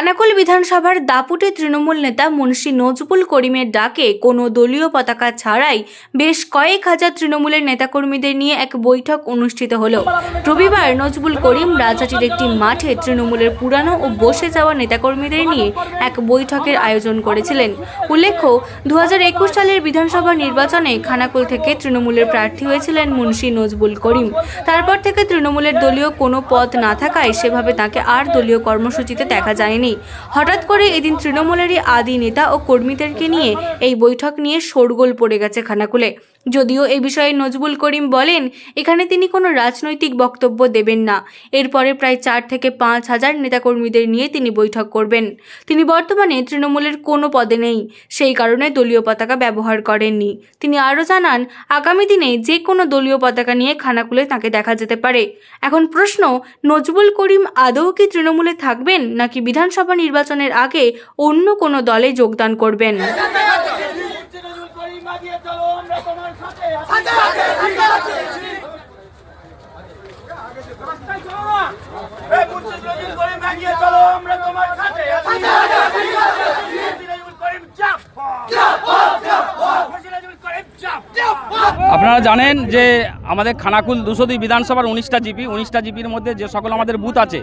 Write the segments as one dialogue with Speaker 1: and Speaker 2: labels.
Speaker 1: খানাকুল বিধানসভার দাপুটে তৃণমূল নেতা মুন্সী নজবুল করিমের ডাকে কোনো দলীয় পতাকা ছাড়াই বেশ কয়েক হাজার তৃণমূলের নেতাকর্মীদের নিয়ে এক বৈঠক অনুষ্ঠিত হল। রবিবার নজবুল করিম রাজাটির একটি মাঠে তৃণমূলের পুরানো ও বসে যাওয়া নেতাকর্মীদের নিয়ে এক বৈঠকের আয়োজন করেছিলেন। উল্লেখ্য দু হাজার একুশ সালের বিধানসভা নির্বাচনে খানাকুল থেকে তৃণমূলের প্রার্থী হয়েছিলেন মুন্সী নজবুল করিম। তারপর থেকে তৃণমূলের দলীয় কোনো পদ না থাকায় সেভাবে তাকে আর দলীয় কর্মসূচিতে দেখা যায়নি। হঠাৎ করে এদিন তৃণমূলেরই আদি নেতা ও কর্মীদেরকে নিয়ে এই বৈঠক নিয়ে শোরগোল পড়ে গেছে খানাকুলে। যদিও এ বিষয়ে নজবুল করিম বলেন, এখানে তিনি কোনো রাজনৈতিক বক্তব্য দেবেন না। এরপরে প্রায় চার থেকে পাঁচ হাজার নেতাকর্মীদের নিয়ে তিনি বৈঠক করবেন। তিনি বর্তমানে তৃণমূলের কোনো পদে নেই। সেই কারণে দলীয় পতাকা ব্যবহার করেননি। তিনি আরও জানান, আগামী দিনে যে কোনো দলীয় পতাকা নিয়ে খানাকুলে তাকে দেখা যেতে পারে। এখন প্রশ্ন, নজবুল করিম আদৌ কি তৃণমূলে থাকবেন নাকি বিধানসভা নির্বাচনের আগে অন্য কোনো দলে যোগদান করবেন।
Speaker 2: আপনারা জানেন যে আমাদের খানাকুল দুশো দুই বিধানসভার উনিশটা জিপি, উনিশটা জিপির মধ্যে যে সকল আমাদের বুথ আছে,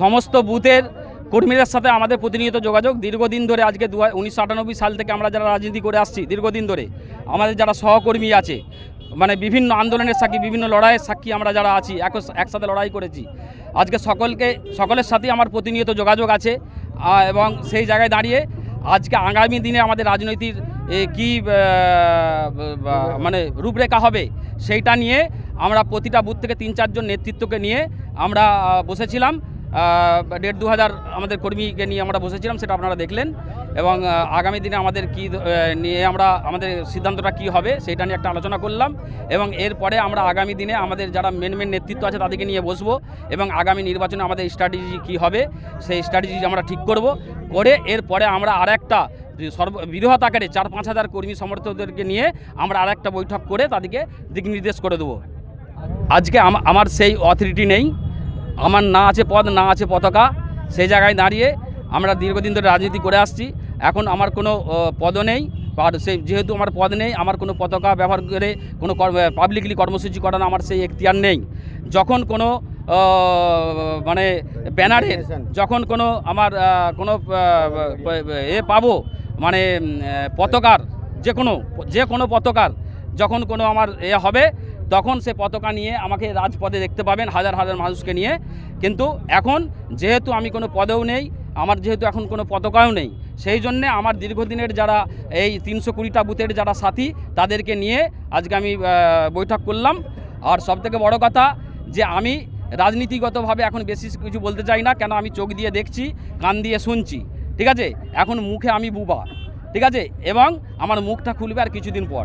Speaker 2: সমস্ত বুথের কর্মীদের সাথে আমাদের প্রতিনিয়ত যোগাযোগ। দীর্ঘদিন ধরে আজকে দু উনিশশো সাল থেকে আমরা যারা রাজনীতি করে আসছি, দীর্ঘদিন ধরে আমাদের যারা সহকর্মী আছে মানে বিভিন্ন আন্দোলনের সাক্ষী, বিভিন্ন লড়াইয়ের সাক্ষী আমরা যারা আছি এক একসাথে লড়াই করেছি। আজকে সকলকে, সকলের সাথেই আমার প্রতিনিয়ত যোগাযোগ আছে এবং সেই জায়গায় দাঁড়িয়ে আজকে আগামী দিনে আমাদের রাজনৈতিক কি মানে রূপরেখা হবে সেইটা নিয়ে আমরা প্রতিটা বুথ থেকে তিন চারজন নেতৃত্বকে নিয়ে আমরা বসেছিলাম। ডেট দু হাজার আমাদের কর্মীকে নিয়ে আমরা বসেছিলাম, সেটা আপনারা দেখলেন। এবং আগামী দিনে আমাদের কি নিয়ে আমরা আমাদের সিদ্ধান্তটা কি হবে, সেটা নিয়ে একটা আলোচনা করলাম। এবং এরপরে আমরা আগামী দিনে আমাদের যারা মেন মেন নেতৃত্ব আছে, তাদেরকে নিয়ে বসবো। এবং আগামী নির্বাচনে আমাদের স্ট্র্যাটেজি কি হবে, সেই স্ট্র্যাটেজি আমরা ঠিক করব। করে এরপরে আমরা আর একটা সর্ব, বৃহৎ আকারে চার, পাঁচ হাজার কর্মী সমর্থকদেরকে নিয়ে আমরা আর একটা বৈঠক করে তাদেরকে দিক নির্দেশ করে দেবো। আজকে আমার সেই অথরিটি নেই। আমার না আছে পদ না আছে পতাকা সেই জায়গায় দাঁড়িয়ে আমরা দীর্ঘদিন ধরে রাজনীতি করে আসছি। এখন আমার কোনো পদও নেই আর সেই যেহেতু আমার পদ নেই আমার কোনো পতাকা ব্যবহার করে কোনো পাবলিকলি কর্মসূচি করানো আমার সেই এখতিয়ার নেই। যখন কোনো মানে ব্যানারের যখন কোনো আমার কোনো এ পাবো মানে পতাকার যে কোনো যে কোনো পতাকার যখন কোনো আমার এ হবে তখন সে পতাকা নিয়ে আমাকে রাজপথে দেখতে পাবেন, হাজার হাজার মানুষকে নিয়ে। কিন্তু এখন যেহেতু আমি কোনো পদেও নেই, আমার যেহেতু এখন কোনো পতাকাও নেই, সেই জন্যে আমার দীর্ঘদিনের যারা এই তিনশো কুড়িটা বুথের যারা সাথী, তাদেরকে নিয়ে আজকে আমি বৈঠক করলাম। আর সবথেকে বড় কথা যে আমি রাজনীতিগতভাবে এখন বেশি কিছু বলতে চাই না, কেন আমি চোখ দিয়ে দেখছি, কান দিয়ে শুনছি, ঠিক আছে? এখন মুখে আমি বুবা, ঠিক আছে? এবং আমার মুখটা খুলবে আর কিছুদিন পর।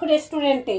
Speaker 3: রেস্টুরেন্টে